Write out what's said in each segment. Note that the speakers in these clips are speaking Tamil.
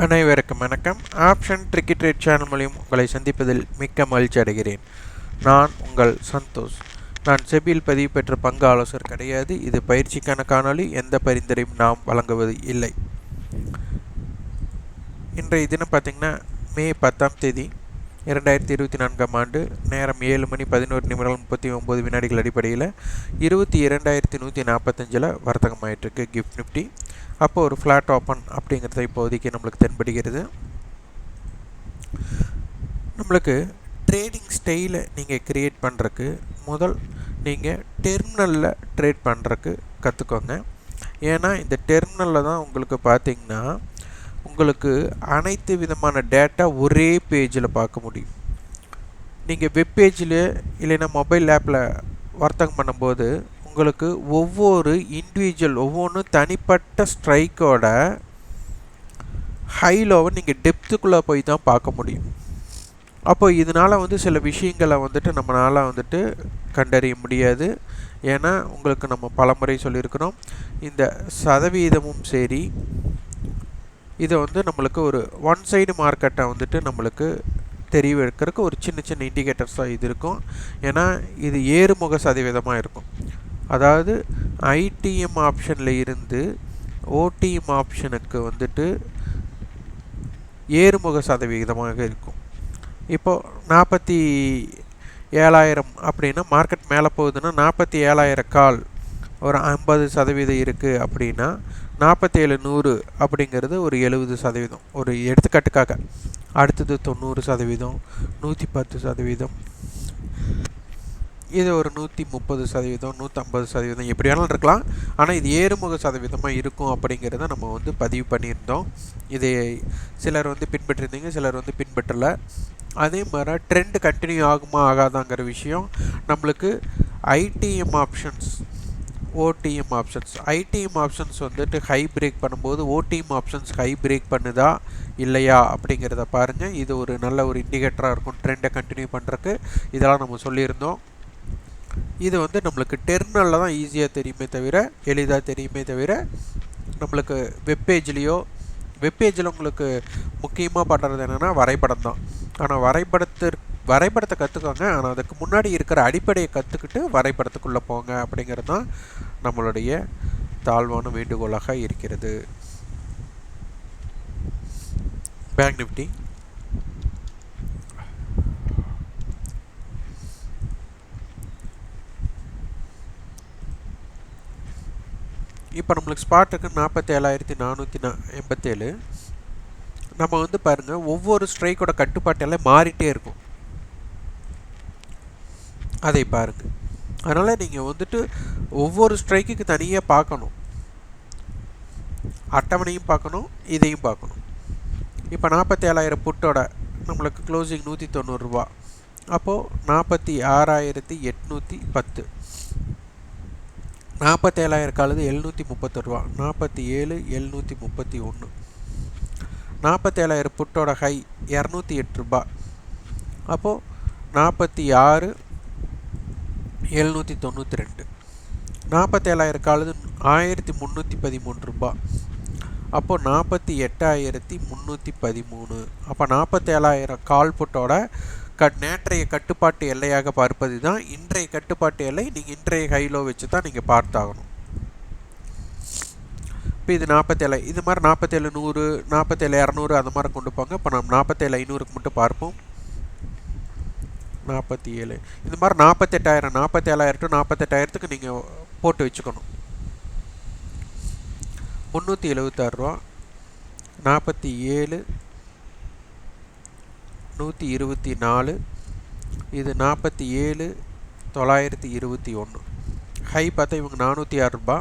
அனைவருக்கும் வணக்கம். ஆப்ஷன் ட்ரிக்கெட் ட்ரேட் சேனல் மூலியம் உங்களை சந்திப்பதில் மிக்க மகிழ்ச்சி அடைகிறேன். நான் உங்கள் சந்தோஷ். நான் செபியில் பதிவு பெற்ற பங்கு ஆலோசகர் கிடையாது. இது பயிற்சிக்கான காணொளி. எந்த பரிந்துரையும் நாம் வழங்குவது இல்லை. இன்றைய தினம் பார்த்திங்கன்னா மே பத்தாம் தேதி இரண்டாயிரத்தி இருபத்தி நான்காம் ஆண்டு நேரம் ஏழு மணி பதினோரு நிமிடம் முப்பத்தி ஒம்பது வினாடிகள் அடிப்படையில் இருபத்தி இரண்டாயிரத்தி நூற்றி நாற்பத்தஞ்சில் வர்த்தகமாயிட்டிருக்கு கிஃப்ட் நிஃப்டி அப்போ ஒரு ஃப்ளாட் ஓப்பன் அப்படிங்கிறத இப்போதைக்கு நம்மளுக்கு தென்படுகிறது. நம்மளுக்கு ட்ரேடிங் ஸ்டைலை நீங்கள் க்ரியேட் பண்ணுறக்கு முதல் நீங்கள் டெர்மினலில் ட்ரேட் பண்ணுறக்கு கற்றுக்கோங்க ஏன்னா இந்த டெர்மினலில் தான் உங்களுக்கு பார்த்திங்கன்னா உங்களுக்கு அனைத்து விதமான டேட்டா ஒரே பேஜில் பார்க்க முடியும். நீங்கள் வெப் பேஜில் இல்லைன்னா மொபைல் ஆப்பில் வர்த்தகம் பண்ணும்போது உங்களுக்கு ஒவ்வொரு இண்டிவிஜுவல் ஒவ்வொன்றும் தனிப்பட்ட ஸ்ட்ரைக்கோட ஹைலோவை நீங்கள் டெப்த்துக்குள்ளே போய் தான் பார்க்க முடியும். அப்போ இதனால் வந்து சில விஷயங்களை வந்துட்டு நம்மளால் வந்துட்டு கண்டறிய முடியாது. ஏன்னா உங்களுக்கு நம்ம பலமுறை சொல்லியிருக்கிறோம். இந்த சதவீதமும் சரி இதை வந்து நம்மளுக்கு ஒரு ஒன் சைடு மார்க்கெட்டை வந்துட்டு நம்மளுக்கு தெரிய வைக்கிறதுக்கு ஒரு சின்ன சின்ன இண்டிகேட்டர்ஸாக இது இருக்கும். ஏன்னா இது ஏறுமுக சதவீதமாக இருக்கும். அதாவது ஐடிஎம் ஆப்ஷனில் இருந்து ஓடிஎம் ஆப்ஷனுக்கு வந்துட்டு ஏறுமுக சதவிகிதமாக இருக்கும். இப்போது நாற்பத்தி ஏழாயிரம் அப்படின்னா மார்க்கெட் மேலே போகுதுன்னா நாற்பத்தி ஏழாயிரம் கால் ஒரு ஐம்பது சதவீதம் இருக்குது அப்படின்னா நாற்பத்தேழு நூறு அப்படிங்கிறது ஒரு எழுபது சதவீதம். ஒரு எடுத்துக்காட்டுக்காக அடுத்தது தொண்ணூறு சதவீதம் நூற்றி பத்து சதவீதம் இது ஒரு நூற்றி முப்பது சதவீதம் நூற்றம்பது சதவீதம் எப்படியாலும் இருக்கலாம். ஆனால் இது ஏறுமுக சதவீதமாக இருக்கும் அப்படிங்கிறத நம்ம வந்து பதிவு பண்ணியிருந்தோம். இதை சிலர் வந்து பின்பற்றிருந்தீங்க சிலர் வந்து பின்பற்றலை. அதே மாதிரி ட்ரெண்ட் கண்டினியூ ஆகுமா ஆகாதாங்கிற விஷயம். நம்மளுக்கு ITM options OTM options ITM options வந்துட்டு ஹை பிரேக் பண்ணும்போது ஓடிஎம் ஆப்ஷன்ஸ் ஹை பிரேக் பண்ணுதா இல்லையா அப்படிங்கிறத பாருங்கள் இது ஒரு நல்ல ஒரு இண்டிகேட்டராக இருக்கும் ட்ரெண்டை கண்டினியூ பண்ணுறக்கு இதெல்லாம் நம்ம சொல்லியிருந்தோம். இது வந்து நம்மளுக்கு டெர்னலில் தான் ஈஸியாக தெரியுமே தவிர எளிதாக தெரியுமே தவிர நம்மளுக்கு வெப்பேஜ்லேயோ வெப்பேஜில் உங்களுக்கு முக்கியமாக பண்ணுறது என்னென்னா வரைபடம் தான். ஆனால் வரைபடத்து வரைபடத்தை கற்றுக்கோங்க ஆனால் அதுக்கு முன்னாடி இருக்கிற அடிப்படையை கற்றுக்கிட்டு வரைபடத்துக்குள்ளே போங்க அப்படிங்கிறது தான் நம்மளுடைய தாழ்வான வேண்டுகோளாக இருக்கிறது. பேங்க் நிஃப்டி இப்போ நம்மளுக்கு ஸ்பாட்டுக்கு நாற்பத்தி ஏழாயிரத்தி நானூற்றி நா எண்பத்தேழு. நம்ம வந்து பாருங்கள் ஒவ்வொரு ஸ்ட்ரைக்கோட கட்டுப்பாட்டெல்லாம் மாறிட்டே இருக்கும். அதை பாருங்கள் அதனால் நீங்கள் வந்துட்டு ஒவ்வொரு ஸ்ட்ரைக்குக்கு தனியாக பார்க்கணும். அட்டவணையும் பார்க்கணும் இதையும் பார்க்கணும். இப்போ நாற்பத்தி ஏழாயிரம் புட்டோட நம்மளுக்கு க்ளோசிங் நூற்றி தொண்ணூறுரூவா அப்போது நாற்பத்தி ஆறாயிரத்தி எட்நூற்றி பத்து. நாற்பத்தேழாயிரம் காலது எழுநூற்றி முப்பத்தொரு ரூபா நாற்பத்தி ஏழு எழுநூற்றி முப்பத்தி ஒன்று நாற்பத்தேழாயிரம் புட்டோட ஹை இரநூத்தி எட்டு ரூபா. அப்போது நாற்பத்தி ஆறு எழுநூற்றி தொண்ணூற்றி ரெண்டு நாற்பத்தேழாயிரம் காலது ஆயிரத்தி முந்நூற்றி பதிமூணு ரூபா. அப்போது நாற்பத்தி எட்டாயிரத்தி முந்நூற்றி பதிமூணு அப்போ நாற்பத்தேழாயிரம் கால் புட்டோட கட் நேற்றைய கட்டுப்பாட்டு எல்லையாக பார்ப்பது தான் இன்றைய கட்டுப்பாட்டு எல்லை. நீங்கள் இன்றைய ஹைலோ வச்சு தான் நீங்கள் பார்த்தாகணும். இப்போ இது நாற்பத்தேழு இது மாதிரி நாற்பத்தேழு நூறு நாற்பத்தேழு இரநூறு அந்த மாதிரி கொண்டு போங்க. இப்போ நம்ம நாற்பத்தேழு ஐநூறுக்கு மட்டும் பார்ப்போம். நாற்பத்தி ஏழு இது மாதிரி நாற்பத்தெட்டாயிரம் நாற்பத்தேழாயிரம் டு நாற்பத்தெட்டாயிரத்துக்கு நீங்கள் போட்டு வச்சுக்கணும். முந்நூற்றி எழுபத்தாறு ரூபா. நாற்பத்தி ஏழு நூற்றி இருபத்தி நாலு இது நாற்பத்தி ஏழு தொள்ளாயிரத்தி இருபத்தி ஒன்று. ஹை பார்த்தா இவங்க நானூற்றி ஆறு ரூபா.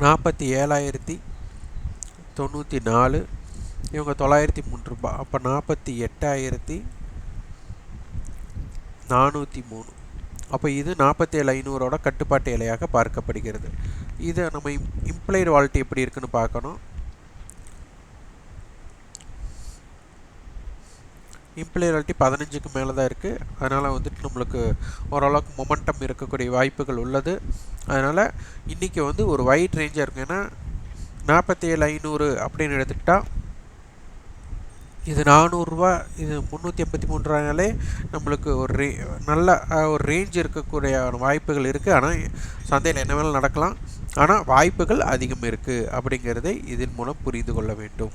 நாற்பத்தி ஏழாயிரத்தி தொண்ணூற்றி நாலு இவங்க தொள்ளாயிரத்தி மூணு ரூபா. அப்போ நாற்பத்தி எட்டாயிரத்தி நானூற்றி மூணு. அப்போ இது நாற்பத்தேழு ஐநூறோட கட்டுப்பாட்டு இலையாக பார்க்கப்படுகிறது. இதை நம்ம இம் இம்ப்ளைடு வால்ட்டி எப்படி இருக்குன்னு பார்க்கணும். இம்ப்ளையாலிட்டி பதினஞ்சுக்கு மேலே தான் இருக்குது அதனால் வந்துட்டு நம்மளுக்கு ஓரளவுக்கு மொமெண்டம் இருக்கக்கூடிய வாய்ப்புகள் உள்ளது. அதனால் இன்றைக்கி வந்து ஒரு வைட் ரேஞ்சாக இருக்கும் ஏன்னா நாற்பத்தி ஏழு ஐநூறு அப்படின்னு எடுத்துக்கிட்டால் இது நானூறுரூவா இது முந்நூற்றி எண்பத்தி மூணு ரூபாயாலே நம்மளுக்கு ஒரு ரே நல்ல ஒரு ரேஞ்ச் இருக்கக்கூடிய வாய்ப்புகள் இருக்குது ஆனால் சந்தையில் என்ன வேணாலும் நடக்கலாம். ஆனால் வாய்ப்புகள் அதிகம் இருக்குது அப்படிங்கிறதை இதன் மூலம் புரிந்து கொள்ள வேண்டும்.